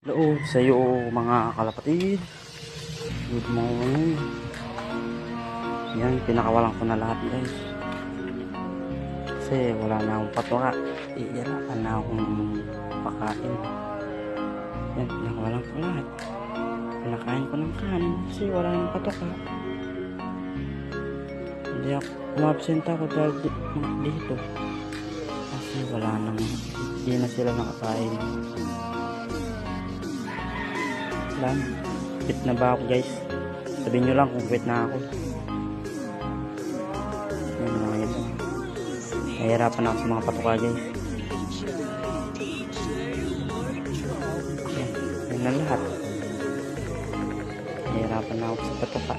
Hello sa iyo mga kalapatid. Good morning. Yan, pinakawalan ko na lahat guys. Kasi wala na akong patuka. Iirapan na akong pakain. Yan, pinakawalan ko lahat. Pinakain ko ng kanin kasi wala nang patuka. Hindi ako, umabsent ako dahil di- dito. Kasi wala nang, hindi na sila nakakain lang. Fit na ba ako guys? Sabihin nyo lang kung fit na ako. Ayun mga guys. Nahihirapan ako sa mga patuka guys. Ayun, na lahat. Nahihirapan na ako sa patuka.